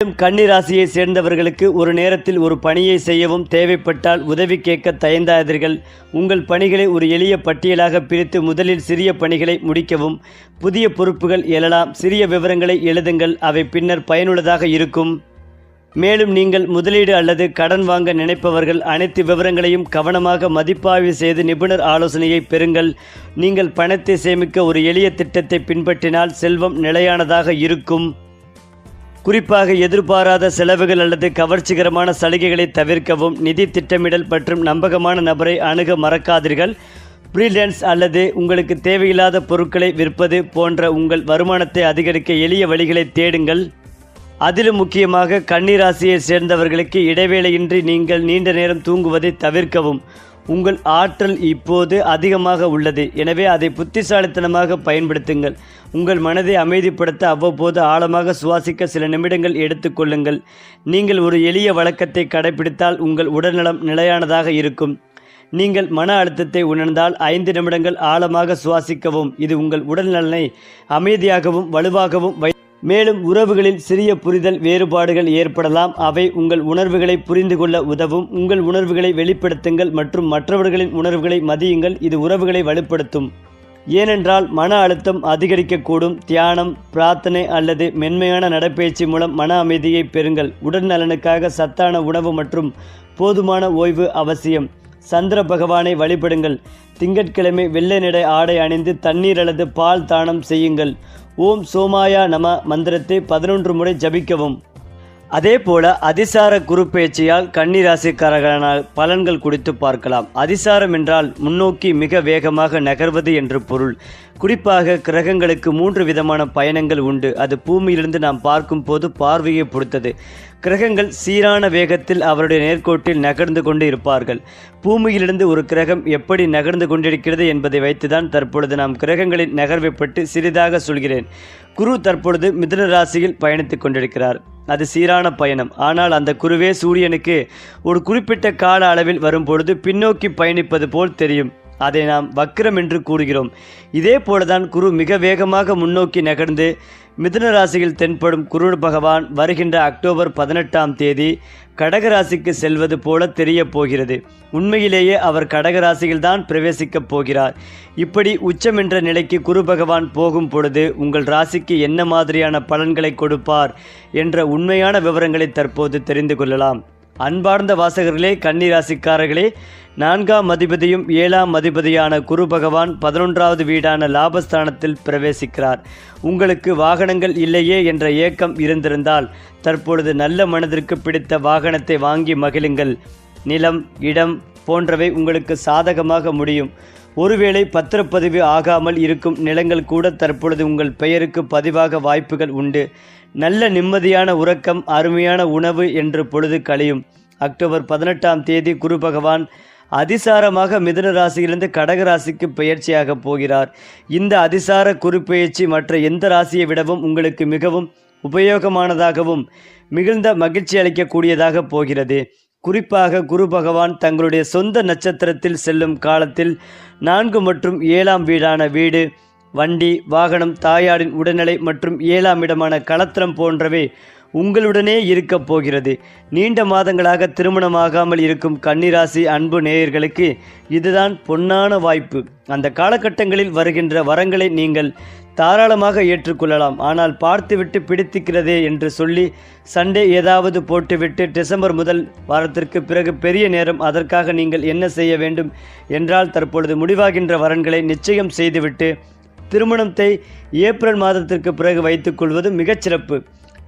மேலும் கன்னிராசியை சேர்ந்தவர்களுக்கு ஒரு நேரத்தில் ஒரு பணியை செய்யவும் தேவைப்பட்டால் உதவி கேட்க தயந்தாதீர்கள். உங்கள் பணிகளை ஒரு எளிய பட்டியலாக பிரித்து முதலில் சிறிய பணிகளை முடிக்கவும் புதிய பொறுப்புகள் எழலாம் சிறிய விவரங்களை எழுதுங்கள் அவை பின்னர் பயனுள்ளதாக இருக்கும். மேலும் நீங்கள் முதலீடு அல்லது கடன் வாங்க நினைப்பவர்கள் அனைத்து விவரங்களையும் கவனமாக மதிப்பாய்வு செய்து நிபுணர் ஆலோசனையை பெறுங்கள். நீங்கள் பணத்தை சேமிக்க ஒரு எளிய திட்டத்தை பின்பற்றினால் செல்வம் நிலையானதாக இருக்கும். குறிப்பாக எதிர்பாராத செலவுகள் அல்லது கவர்ச்சிகரமான சலுகைகளை தவிர்க்கவும் நிதி திட்டமிடல் மற்றும் நம்பகமான நபரை அணுக மறக்காதீர்கள். ஃப்ரீலான்ஸ் அல்லது உங்களுக்கு தேவையில்லாத பொருட்களை விற்பது போன்ற உங்கள் வருமானத்தை அதிகரிக்க எளிய வழிகளை தேடுங்கள். அதிலும் முக்கியமாக கன்னிராசியை சேர்ந்தவர்களுக்கு இடைவேளையின்றி நீங்கள் நீண்ட நேரம் தூங்குவதை தவிர்க்கவும். உங்கள் ஆற்றல் இப்போது அதிகமாக உள்ளது. எனவே அதை புத்திசாலித்தனமாக பயன்படுத்துங்கள். உங்கள் மனதை அமைதிப்படுத்த அவ்வப்போது ஆழமாக சுவாசிக்க சில நிமிடங்கள் எடுத்துக்கொள்ளுங்கள் நீங்கள் ஒரு எளிய வழக்கத்தை கடைபிடித்தால் உங்கள் உடல்நலம் நிலையானதாக இருக்கும். நீங்கள் மன அழுத்தத்தை உணர்ந்தால் ஐந்து நிமிடங்கள் ஆழமாக சுவாசிக்கவும் இது உங்கள் உடல் நலனை அமைதியாகவும் வலுவாகவும் வை மேலும் உறவுகளில் சிறிய புரிதல் வேறுபாடுகள் ஏற்படலாம். அவை உங்கள் உணர்வுகளை புரிந்து கொள்ள உதவும். உங்கள் உணர்வுகளை வெளிப்படுத்துங்கள் மற்றும் மற்றவர்களின் உணர்வுகளை மதியுங்கள். இது உறவுகளை வலுப்படுத்தும். ஏனென்றால் மன அழுத்தம் அதிகரிக்கக்கூடும். தியானம் பிரார்த்தனை அல்லது மென்மையான நடைப்பயிற்சி மூலம் மன அமைதியை பெறுங்கள். உடல் நலனுக்காக சத்தான உணவு மற்றும் போதுமான ஓய்வு அவசியம். சந்திர பகவானை வழிபடுங்கள். திங்கட்கிழமை வெள்ளை நிட ஆடை அணிந்து தண்ணீர் அல்லது பால் தானம் செய்யுங்கள். ஓம் சோமாயா நம மந்திரத்தை பதினொன்று முறை ஜபிக்கவும். அதே போல அதிசார குரு பேச்சையால் கன்னிராசிக்காரர்களான பலன்கள் குறித்து பார்க்கலாம். அதிசாரம் என்றால் முன்னோக்கி மிக வேகமாக நகர்வது என்று பொருள். குறிப்பாக கிரகங்களுக்கு மூன்று விதமான பயணங்கள் உண்டு. அது பூமியிலிருந்து நாம் பார்க்கும் போது பார்வையை பொறுத்தது. கிரகங்கள் சீரான வேகத்தில் அவருடைய நேர்கோட்டில் நகர்ந்து கொண்டு இருப்பார்கள். பூமியிலிருந்து ஒரு கிரகம் எப்படி நகர்ந்து கொண்டிருக்கிறது என்பதை வைத்துதான் தற்பொழுது நாம் கிரகங்களின் நகர்வை பற்றி சிறிதாக சொல்கிறேன். குரு தற்பொழுது மிதுன ராசியில் பயணித்துக் கொண்டிருக்கிறார். அது சீரான பயணம். ஆனால் அந்த குருவே சூரியனுக்கு ஒரு குறிப்பிட்ட கால அளவில் வரும்பொழுது பின்னோக்கி பயணிப்பது போல் தெரியும். அதை நாம் வக்ரம் என்று கூறுகிறோம். இதே போலதான் குரு மிக வேகமாக முன்னோக்கி நகர்ந்து மிதுன ராசியில் தென்படும் குரு பகவான் வருகின்ற அக்டோபர் பதினெட்டாம் தேதி கடகராசிக்கு செல்வது போல தெரிய போகிறது. உண்மையிலேயே அவர் கடகராசியில்தான் பிரவேசிக்கப் போகிறார். இப்படி உச்சம் என்ற நிலைக்கு குரு பகவான் போகும் பொழுது உங்கள் ராசிக்கு என்ன மாதிரியான பலன்களை கொடுப்பார் என்ற உண்மையான விவரங்களை தற்போது தெரிந்து கொள்ளலாம். அன்பார்ந்த வாசகர்களே கன்னிராசிக்காரர்களே நான்காம் அதிபதியும் ஏழாம் அதிபதியான குரு பகவான் பதினொன்றாவது வீடான லாபஸ்தானத்தில் பிரவேசிக்கிறார். உங்களுக்கு வாகனங்கள் இல்லையே என்ற ஏக்கம் இருந்திருந்தால் தற்பொழுது நல்ல மனதிற்கு பிடித்த வாகனத்தை வாங்கி மகிழுங்கள். நிலம் இடம் போன்றவை உங்களுக்கு சாதகமாக முடியும். ஒருவேளை பத்திரப்பதிவு ஆகாமல் இருக்கும் நிலங்கள் கூட தற்பொழுது உங்கள் பெயருக்கு பதிவாக வாய்ப்புகள் உண்டு. நல்ல நிம்மதியான உறக்கம் அருமையான உணவு என்று பொழுது கழியும். அக்டோபர் பதினெட்டாம் தேதி குரு பகவான் அதிசாரமாக மிதுன ராசியிலிருந்து கடக ராசிக்கு பெயர்ச்சியாக போகிறார். இந்த அதிசார குறிப்பெயர்ச்சி மற்ற எந்த ராசியை விடவும் உங்களுக்கு மிகவும் உபயோகமானதாகவும் மிகுந்த மகிழ்ச்சி அளிக்கக்கூடியதாக போகிறது. குறிப்பாக குரு பகவான் தங்களுடைய சொந்த நட்சத்திரத்தில் செல்லும் காலத்தில் நான்கு மற்றும் ஏழாம் வீடான வீடு வண்டி வாகனம் தாயாரின் உடல்நிலை மற்றும் ஏழாம் இடமான களத்திரம் போன்றவை உங்களுடனே இருக்கப் போகிறது. நீண்ட மாதங்களாக திருமணமாகாமல் இருக்கும் கன்னிராசி அன்பு நேயர்களுக்கு இதுதான் பொன்னான வாய்ப்பு. அந்த காலகட்டங்களில் வருகின்ற வரங்களை நீங்கள் தாராளமாக ஏற்றுக்கொள்ளலாம். ஆனால் பார்த்துவிட்டு பிடித்திக்கிறதே என்று சொல்லி சண்டே ஏதாவது போட்டுவிட்டு டிசம்பர் முதல் வாரத்திற்கு பிறகு பெரிய நேரம் அதற்காக நீங்கள் என்ன செய்ய வேண்டும் என்றால் தற்பொழுது முடிவாகின்ற வரன்களை நிச்சயம் செய்துவிட்டு திருமணத்தை ஏப்ரல் மாதத்திற்கு பிறகு வைத்துக்கொள்வது மிகச்சிறப்பு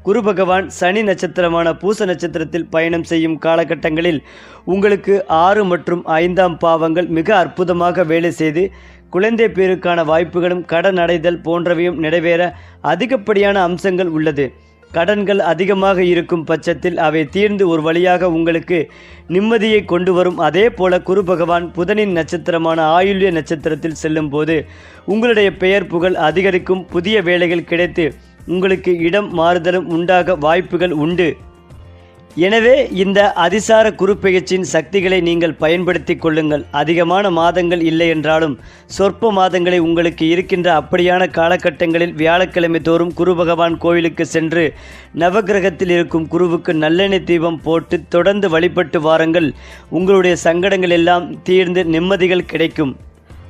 குரு பகவான் சனி நட்சத்திரமான பூச நட்சத்திரத்தில் பயணம் செய்யும் காலகட்டங்களில் உங்களுக்கு ஆறு மற்றும் ஐந்தாம் பாவங்கள் மிக அற்புதமாக வேலை செய்து குழந்தை பேருக்கான வாய்ப்புகளும் கடன் அடைதல் போன்றவையும் நிறைவேற அதிகப்படியான அம்சங்கள் உள்ளது. கடன்கள் அதிகமாக இருக்கும் பட்சத்தில் அவை தீர்ந்து ஒரு வழியாக உங்களுக்கு நிம்மதியை கொண்டு வரும். அதே போல குரு பகவான் புதனின் நட்சத்திரமான ஆயுள்ய நட்சத்திரத்தில் செல்லும் போது உங்களுடைய பெயர் புகழ் அதிகரிக்கும். புதிய வேலைகள் கிடைத்து உங்களுக்கு இடம் மாறுதலும் உண்டாக வாய்ப்புகள் உண்டு. எனவே இந்த அதிசார குறுப்பெயர்ச்சியின் சக்திகளை நீங்கள் பயன்படுத்திக் கொள்ளுங்கள். அதிகமான மாதங்கள் இல்லை என்றாலும் சொற்ப மாதங்களை உங்களுக்கு இருக்கின்ற அப்படியான காலகட்டங்களில் வியாழக்கிழமை தோறும் குரு பகவான் கோவிலுக்கு சென்று நவக்கிரகத்தில் இருக்கும் குருவுக்கு நல்லெண்ணெய் தீபம் போட்டு தொடர்ந்து வழிபட்டு வாருங்கள். உங்களுடைய சங்கடங்கள் எல்லாம் தீர்ந்து நிம்மதிகள் கிடைக்கும்.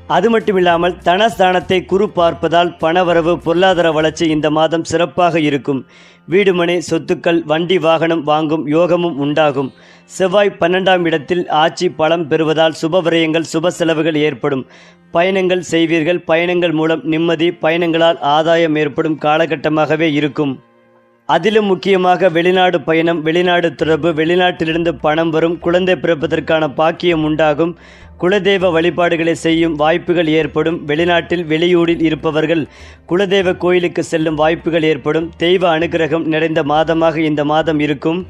அது மட்டுமில்லாமல் தனஸ்தானத்தை குரு பார்ப்பதால் பணவரவு பொருளாதார வளர்ச்சி இந்த மாதம் சிறப்பாக இருக்கும். வீடுமனை சொத்துக்கள் வண்டி வாகனம் வாங்கும் யோகமும் உண்டாகும். செவ்வாய் பன்னெண்டாம் இடத்தில் ஆட்சி பலம் பெறுவதால் சுப விரயங்கள் சுப செலவுகள் ஏற்படும். பயணங்கள் செய்வீர்கள். பயணங்கள் மூலம் நிம்மதி பயணங்களால் ஆதாயம் ஏற்படும் காலகட்டமாகவே இருக்கும். அதிலும் முக்கியமாக வெளிநாடு பயணம் வெளிநாடு தொடர்பு வெளிநாட்டிலிருந்து பணம் வரும் குழந்தை பிறப்பதற்கான பாக்கியம் உண்டாகும் குலதெய்வ வழிபாடுகளை செய்யும் வாய்ப்புகள் ஏற்படும் வெளிநாட்டில் வெளியூரில் இருப்பவர்கள் குலதெய்வ கோயிலுக்கு செல்லும் வாய்ப்புகள் ஏற்படும் தெய்வ அனுகிரகம் நிறைந்த மாதமாக இந்த மாதம் இருக்கும்.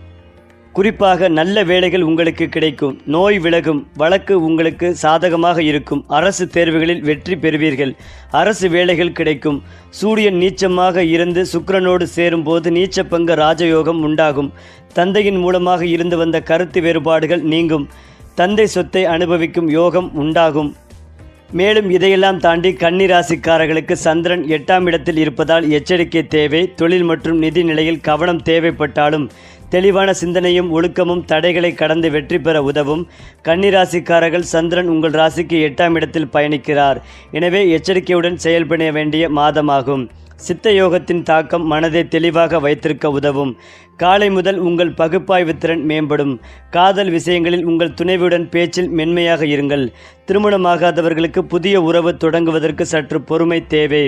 குறிப்பாக நல்ல வேலைகள் உங்களுக்கு கிடைக்கும். நோய் விலகும் வழக்கு உங்களுக்கு சாதகமாக இருக்கும். அரசு தேர்வுகளில் வெற்றி பெறுவீர்கள். அரசு வேலைகள் கிடைக்கும். சூரியன் நீச்சமாக இருந்து சுக்கரனோடு சேரும்போது நீச்ச பங்க ராஜயோகம் உண்டாகும். தந்தையின் மூலமாக இருந்து வந்த கருத்து வேறுபாடுகள் நீங்கும். தந்தை சொத்தை அனுபவிக்கும் யோகம் உண்டாகும். மேலும் இதையெல்லாம் தாண்டி கன்னிராசிக்காரர்களுக்கு சந்திரன் எட்டாம் இடத்தில் இருப்பதால் எச்சரிக்கை தேவை. தொழில் மற்றும் நிதி நிலையில் கவனம் தேவைப்பட்டாலும் தெளிவான சிந்தனையும் ஒழுக்கமும் தடைகளை கடந்து வெற்றி பெற உதவும். கன்னிராசிக்காரர்கள் சந்திரன் உங்கள் ராசிக்கு எட்டாம் இடத்தில் பயணிக்கிறார். எனவே எச்சரிக்கையுடன் செயல்பட வேண்டிய மாதமாகும். சித்த யோகத்தின் தாக்கம் மனதை தெளிவாக வைத்திருக்க உதவும். காலை முதல் உங்கள் பகுப்பாய்வு திறன் மேம்படும். காதல் விஷயங்களில் உங்கள் துணைவியுடன் பேச்சில் மென்மையாக இருங்கள். திருமணமாகாதவர்களுக்கு புதிய உறவு தொடங்குவதற்கு சற்று பொறுமை தேவை.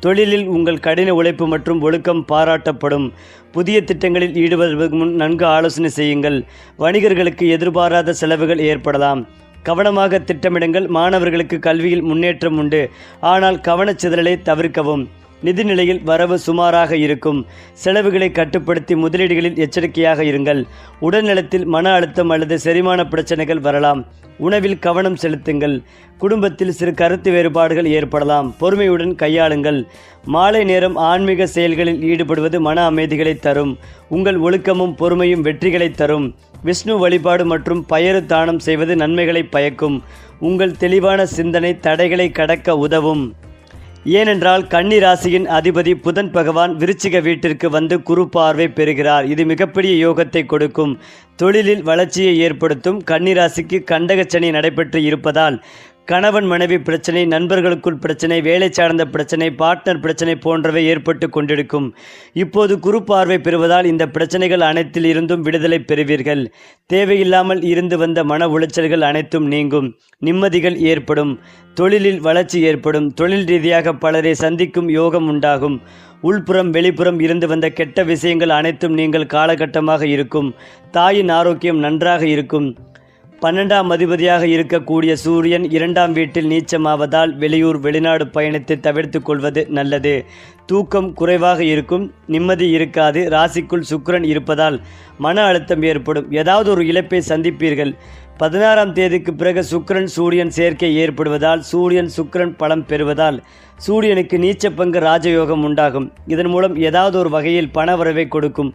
தொழிலில் உங்கள் கடின உழைப்பு மற்றும் ஒழுக்கம் பாராட்டப்படும். புதிய திட்டங்களில் ஈடுபடுவதற்கு முன் நன்கு ஆலோசனை செய்யுங்கள். வணிகர்களுக்கு எதிர்பாராத செலவுகள் ஏற்படலாம். கவனமாக திட்டமிடுங்கள். மாணவர்களுக்கு கல்வியில் முன்னேற்றம் உண்டு. ஆனால் கவனச்சிதறலை தவிர்க்கவும். நிதிநிலையில் வரவு சுமாராக இருக்கும். செலவுகளை கட்டுப்படுத்தி முதலீடுகளில் எச்சரிக்கையாக இருங்கள். உடல்நலத்தில் மன அழுத்தம் அல்லது செரிமான பிரச்சனைகள் வரலாம். உணவில் கவனம் செலுத்துங்கள். குடும்பத்தில் சிறு கருத்து வேறுபாடுகள் ஏற்படலாம். பொறுமையுடன் கையாளுங்கள். மாலை நேரம் ஆன்மீக செயல்களில் ஈடுபடுவது மன அமைதிகளை தரும். உங்கள் ஒழுக்கமும் பொறுமையும் வெற்றிகளை தரும். விஷ்ணு வழிபாடு மற்றும் பயறு தானம் செய்வது நன்மைகளை பயக்கும். உங்கள் தெளிவான சிந்தனை தடைகளை கடக்க உதவும். ஏனென்றால் கன்னி ராசியின் அதிபதி புதன் பகவான் விருச்சிக வீட்டிற்கு வந்து குரு பார்வை பெறுகிறார். இது மிகப்பெரிய யோகத்தை கொடுக்கும். தொழிலில் வளர்ச்சியை ஏற்படுத்தும். கன்னி ராசிக்கு கண்டகச்சனி நடைபெற்று இருப்பதால் கணவன் மனைவி பிரச்சனை நண்பர்களுக்குள் பிரச்சனை வேலை சார்ந்த பிரச்சனை பார்ட்னர் பிரச்சனை போன்றவை ஏற்பட்டு கொண்டிருக்கும். இப்போது குரு பார்வை பெறுவதால் இந்த பிரச்சனைகள் அனைத்தில் இருந்தும் விடுதலை பெறுவீர்கள். தேவையில்லாமல் இருந்து வந்த மன உளைச்சல்கள் அனைத்தும் நீங்கும். நிம்மதிகள் ஏற்படும். தொழிலில் வளர்ச்சி ஏற்படும். தொழில் ரீதியாக பலரை சந்திக்கும் யோகம் உண்டாகும். உள்புறம் வெளிப்புறம் இருந்து வந்த கெட்ட விஷயங்கள் அனைத்தும் நீங்கள் காலகட்டமாக இருக்கும். தாயின் ஆரோக்கியம் நன்றாக இருக்கும். பன்னெண்டாம் அதிபதியாக இருக்கக்கூடிய சூரியன் இரண்டாம் வீட்டில் நீச்சமாவதால் வெளியூர் வெளிநாடு பயணத்தை தவிர்த்து கொள்வது நல்லது. தூக்கம் குறைவாக இருக்கும் நிம்மதி இருக்காது ராசிக்குள் சுக்கிரன் இருப்பதால் மன அழுத்தம் ஏற்படும். ஏதாவது ஒரு இழப்பை சந்திப்பீர்கள். பதினாறாம் தேதிக்கு பிறகு சுக்கிரன் சூரியன் சேர்க்கை ஏற்படுவதால் சூரியன் சுக்கிரன் பலம் பெறுவதால் சூரியனுக்கு நீச்ச பங்கு ராஜயோகம் உண்டாகும். இதன் மூலம் ஏதாவது ஒரு வகையில் பண வரவை கொடுக்கும்.